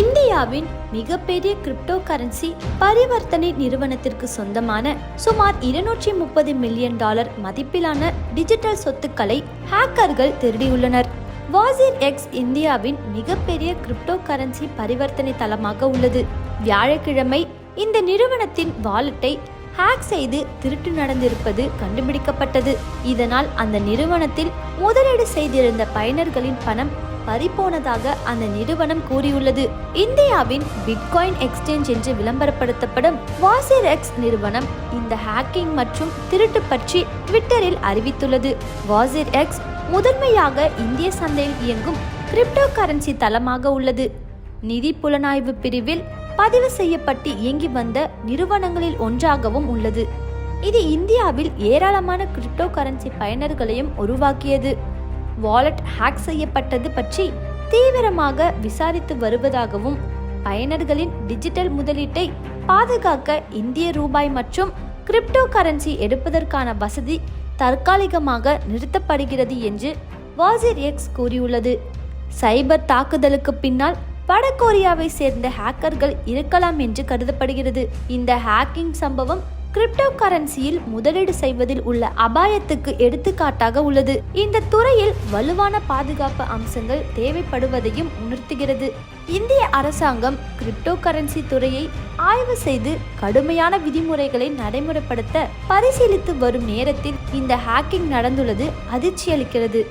இந்தியாவின் மிகப்பெரிய crypto currency பரிவர்த்தனை நிறுவனத்திற்கு சொந்தமான சுமார் இருநூற்றி முப்பது மில்லியன் டாலர் மதிப்பிலான டிஜிட்டல் சொத்துக்களை ஹேக்கர்கள் திருடியுள்ளனர். வாசிர் எக்ஸ் இந்தியாவின் மிகப்பெரிய கிரிப்டோ கரன்சி பரிவர்த்தனை தளமாக உள்ளது. வியாழக்கிழமை இந்த நிறுவனத்தின் வாலெட்டை ஹேக் செய்து திருட்டு நடந்திருப்பது கண்டுபிடிக்கப்பட்டது. இதனால் அந்த நிறுவனத்தில் முதலீடு செய்திருந்த பயனர்களின் பணம் பறிப்போனதாக அந்த நிறுவனம் கூறியுள்ளது. இந்தியாவின் பிட்காயின் எக்ஸ்சேஞ்ச் என்று விளம்பரப்படுத்தப்படும் வாசிர் எக்ஸ் நிறுவனம் இந்த ஹேக்கிங் மற்றும் திருட்டு பற்றி ட்விட்டரில் அறிவித்துள்ளது. வாசிர் எக்ஸ் முதன்மையாக இந்திய சந்தையில் இயங்கும் கிரிப்டோ கரன்சி தளமாக உள்ளது. நிதி புலனாய்வு பிரிவில் பதிவு செய்யப்பட்டு இயங்கி வந்த நிறுவனங்களில் ஒன்றாகவும் உள்ளது. இது இந்தியாவில் ஏராளமான கிரிப்டோ கரன்சி பயனர்களையும் உருவாக்கியது. வாலெட் ஹேக் செய்யப்பட்டது பற்றி தீவிரமாக விசாரித்து வருவதாகவும் பயனர்களின் டிஜிட்டல் முதலீட்டை பாதுகாக்க இந்திய ரூபாய் மற்றும் கிரிப்டோ கரன்சி எடுப்பதற்கான வசதி தற்காலிகமாக நிறுத்தப்படுகிறது என்று வாசிர் எக்ஸ் கூறியுள்ளது. சைபர் தாக்குதலுக்கு பின்னால் வடகொரியாவை சேர்ந்த ஹேக்கர்கள் இருக்கலாம் என்று கருதப்படுகிறது. இந்த ஹேக்கிங் சம்பவம் கிரிப்டோ கரன்சியில் முதலீடு செய்வதில் உள்ள அபாயத்துக்கு எடுத்துக்காட்டாக உள்ளது. இந்த துறையில் வலுவான பாதுகாப்பு அம்சங்கள் தேவைப்படுவதையும் உணர்த்துகிறது. இந்திய அரசாங்கம் கிரிப்டோ கரன்சி துறையை ஆய்வு செய்து கடுமையான விதிமுறைகளை நடைமுறைப்படுத்த பரிசீலித்து வரும் நேரத்தில் இந்த ஹேக்கிங் நடந்துள்ளது அதிர்ச்சியளிக்கிறது.